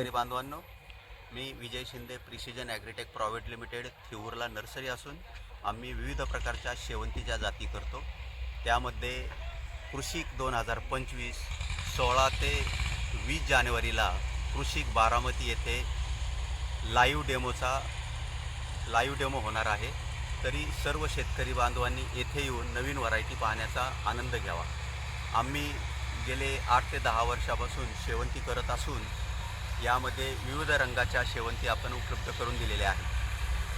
शेतकरी बांधवांनो मी Vijay Shinde precision agritech private limited थिऊरला nursery असून आम्ही विविध प्रकारच्या शेवंतीच्या जाती करतो. त्यामध्ये कृषिक दोन हजार पंचवीस सोळा ते वीस जानेवारीला कृषिक बारामती येथे लाईव्ह डेमोचा लाईव्ह डेमो होणार आहे. तरी सर्व शेतकरी बांधवांनी येथे येऊन नवीन व्हरायटी पाहण्याचा आनंद घ्यावा. आम्ही गेले आठ ते दहा वर्षापासून शेवंती करत असून यामध्ये विविध रंगाच्या शेवंती आपण उपलब्ध करून दिलेल्या आहेत.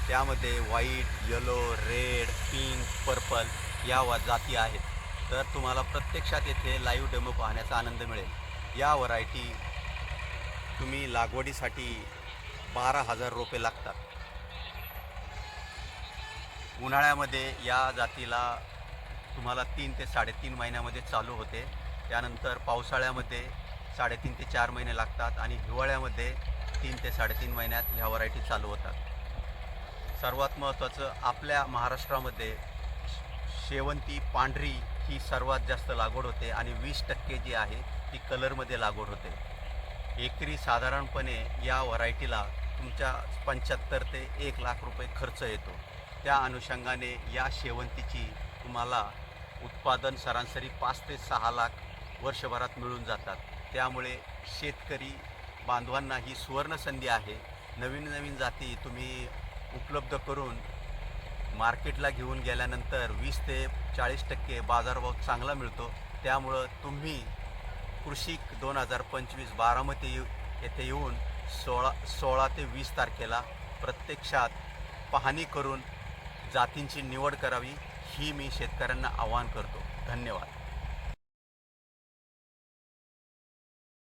त्यामध्ये white yellow red pink purple या वा जाती आहेत. तर तुम्हाला प्रत्यक्षात येथे लाईव्ह डेमो पाहण्याचा आनंद मिळेल. या व्हरायटी तुम्ही लागवडीसाठी बारा हजार रोपे लागतात. उन्हाळ्यामध्ये या जातीला तुम्हाला तीन ते साडेतीन महिन्यामध्ये चालू होते. त्यानंतर पावसाळ्यामध्ये साडेतीन ते चार महिने लागतात आणि हिवाळ्यामध्ये तीन ते साडेतीन महिन्यात ह्या व्हरायटी चालू होतात. सर्वात महत्त्वाचं आपल्या महाराष्ट्रामध्ये शेवंती पांढरी ही सर्वात जास्त लागवड होते आणि वीस टक्के जी आहे ती कलरमध्ये लागवड होते. एकरी साधारणपणे या व्हरायटीला तुमच्या पंच्याहत्तर ते एक लाख रुपये खर्च येतो. त्या अनुषंगाने या शेवंतीची तुम्हाला उत्पादन सरासरी पाच ते सहा लाख वर्षभरात मिळून जातात. त्यामुळे शेतकरी बांधवांना ही सुवर्णसंधी आहे. नवीन नवीन जाती तुम्ही उपलब्ध करून मार्केटला घेऊन गेल्यानंतर वीस ते चाळीस टक्के बाजारभाव चांगला मिळतो. त्यामुळं तुम्ही कृषिक दोन हजार पंचवीस बारामती येथे येऊन सोळा सोळा ते वीस तारखेला प्रत्यक्षात पाहणी करून जातींची निवड करावी ही मी शेतकऱ्यांना आवाहन करतो. धन्यवाद.